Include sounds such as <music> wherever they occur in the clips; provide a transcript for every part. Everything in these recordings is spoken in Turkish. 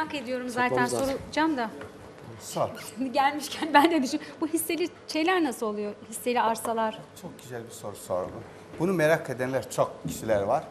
merak ediyorum zaten soracağım da. Sor. <laughs> Gelmişken ben de düşün. Bu hisseli şeyler nasıl oluyor? Hisseli arsalar. Çok güzel bir soru sordun. Bunu merak edenler çok kişiler var.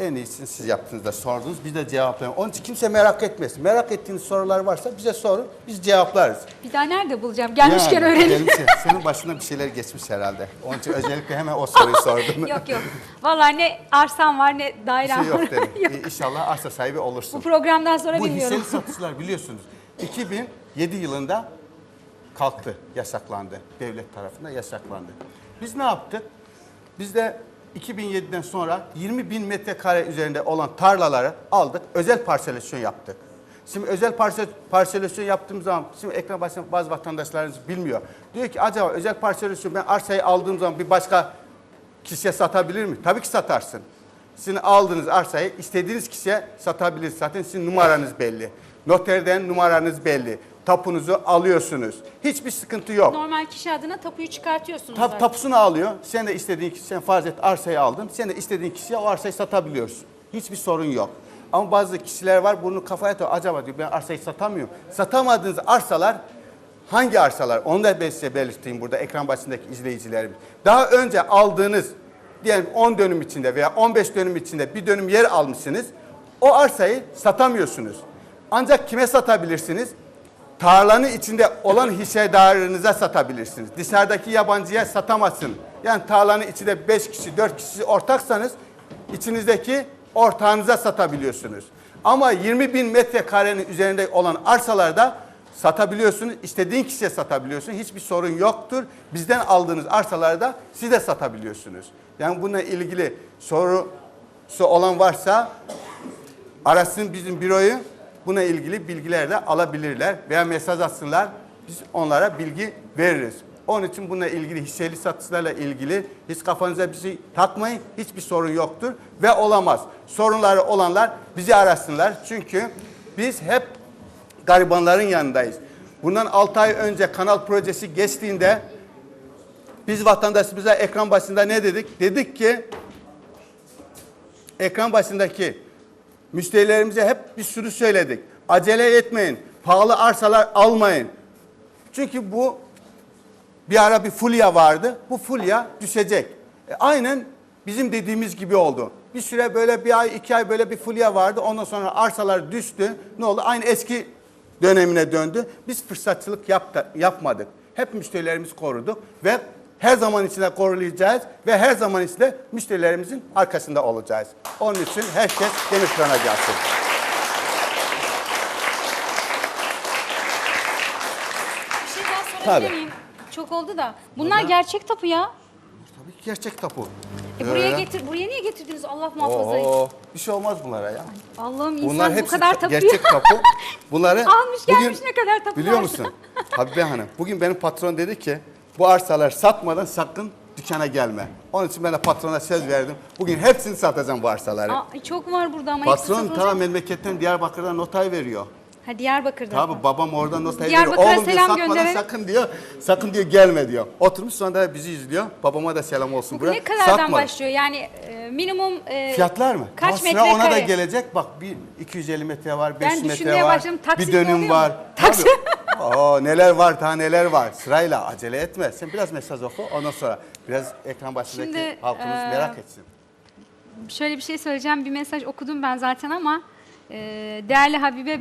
En iyisini siz yaptığınızda sordunuz. Biz de cevaplayalım. Onun için kimse merak etmesin. Merak ettiğiniz sorular varsa bize sorun. Biz cevaplarız. Bir daha nerede bulacağım? Gelmişken Yani, gelmişken. Senin başına bir şeyler geçmiş herhalde. Onun için özellikle hemen o soruyu sordum. <laughs> yok yok. Vallahi ne arsam var ne dairem şey yok var. dedim. <laughs> Yok. İnşallah arsa sahibi Bu olursun. programdan sonra Bu bilmiyorum. hisseli satışlar biliyorsunuz 2007 yılında kalktı, yasaklandı. Devlet tarafından yasaklandı. Biz ne yaptık? Biz de 2007'den sonra 20 bin metrekare üzerinde olan tarlaları aldık, özel parselasyon yaptık. Şimdi özel parse, parselasyon yaptığımız zaman, şimdi ekran başında bazı vatandaşlarımız bilmiyor. Diyor ki acaba özel parselasyon ben arsayı aldığım zaman bir başka kişiye satabilir mi? Tabii ki satarsın. Sizin aldığınız arsayı istediğiniz kişiye satabilirsiniz. Zaten sizin numaranız belli. Noterden numaranız belli. Tapunuzu alıyorsunuz. Hiçbir sıkıntı yok. Normal kişi adına tapuyu çıkartıyorsunuz. Tap, zaten. tapusunu alıyor. Sen de istediğin kişi, sen farz et arsayı aldın. Sen de istediğin kişiye o arsayı satabiliyorsun. Hiçbir sorun yok. Ama bazı kişiler var bunu kafaya takıyor. Acaba diyor ben arsayı satamıyorum. Satamadığınız arsalar hangi arsalar? Onu da ben size belirteyim burada ekran başındaki izleyicilerim. Daha önce aldığınız diyelim 10 dönüm içinde veya 15 dönüm içinde bir dönüm yer almışsınız. O arsayı satamıyorsunuz. Ancak kime satabilirsiniz? Tarlanın içinde olan hissedarınıza satabilirsiniz. Dışarıdaki yabancıya satamazsın. Yani tarlanın içinde 5 kişi, 4 kişi ortaksanız içinizdeki ortağınıza satabiliyorsunuz. Ama 20 bin metrekarenin üzerinde olan arsalarda satabiliyorsunuz. İstediğin kişiye satabiliyorsun. Hiçbir sorun yoktur. Bizden aldığınız arsalarda siz de satabiliyorsunuz. Yani bununla ilgili sorusu olan varsa arasın bizim büroyu buna ilgili bilgiler de alabilirler veya mesaj atsınlar. Biz onlara bilgi veririz. Onun için bununla ilgili hisseli satışlarla ilgili hiç kafanıza bir şey takmayın. Hiçbir sorun yoktur ve olamaz. Sorunları olanlar bizi arasınlar. Çünkü biz hep garibanların yanındayız. Bundan 6 ay önce kanal projesi geçtiğinde biz vatandaşımıza ekran başında ne dedik? Dedik ki ekran başındaki müşterilerimize hep bir sürü söyledik. Acele etmeyin. Pahalı arsalar almayın. Çünkü bu bir ara bir fulya vardı. Bu fulya düşecek. E, aynen bizim dediğimiz gibi oldu. Bir süre böyle bir ay, iki ay böyle bir fulya vardı. Ondan sonra arsalar düştü. Ne oldu? Aynı eski dönemine döndü. Biz fırsatçılık yaptı, yapmadık. Hep müşterilerimizi koruduk ve her zaman içinde koruyacağız ve her zaman içinde müşterilerimizin arkasında olacağız. Onun için herkes demir kırana gelsin. Bir şey daha sorabilir Tabii. miyim? Çok oldu da. Bunlar gerçek tapu ya. Tabii ki gerçek tapu. E buraya Öyle. getir, buraya niye getirdiniz Allah muhafaza? Oo, bir şey olmaz bunlara ya. Allah'ım insan Bunlar bu hepsi kadar ta- tapuyu. gerçek tapu. Bunları <laughs> Almış gelmiş ne kadar tapu Biliyor varsa. musun? Habibe Hanım, bugün benim patron dedi ki bu arsalar satmadan sakın dükkana gelme. Onun için ben de patrona söz verdim. Bugün hepsini satacağım bu arsaları. Aa, çok var burada ama hepsi Patron satılacak. ta memleketten Diyarbakır'dan notay veriyor. Ha Diyarbakır'da. Tabii babam oradan notay veriyor. Diyarbakır'a Oğlum diyor selam satmadan gönderelim. sakın diyor. Sakın diyor gelme diyor. Oturmuş sonra da bizi izliyor. Babama da selam olsun. Bu buraya. ne kadardan Satmadan. başlıyor? Yani e, minimum e, Fiyatlar mı? Kaç Daha sıra ona da gelecek. Bak bir 250 metre var, 500 metre düşünmeye var. başladım. Taksit bir mi dönüm oluyor var. Taksit. Tabii. Oo, neler var daha neler var. Sırayla acele etme. Sen biraz mesaj oku ondan sonra biraz ekran başındaki Şimdi, halkımız e, merak etsin. şöyle bir şey söyleyeceğim. Bir mesaj okudum ben zaten ama e, değerli Habibe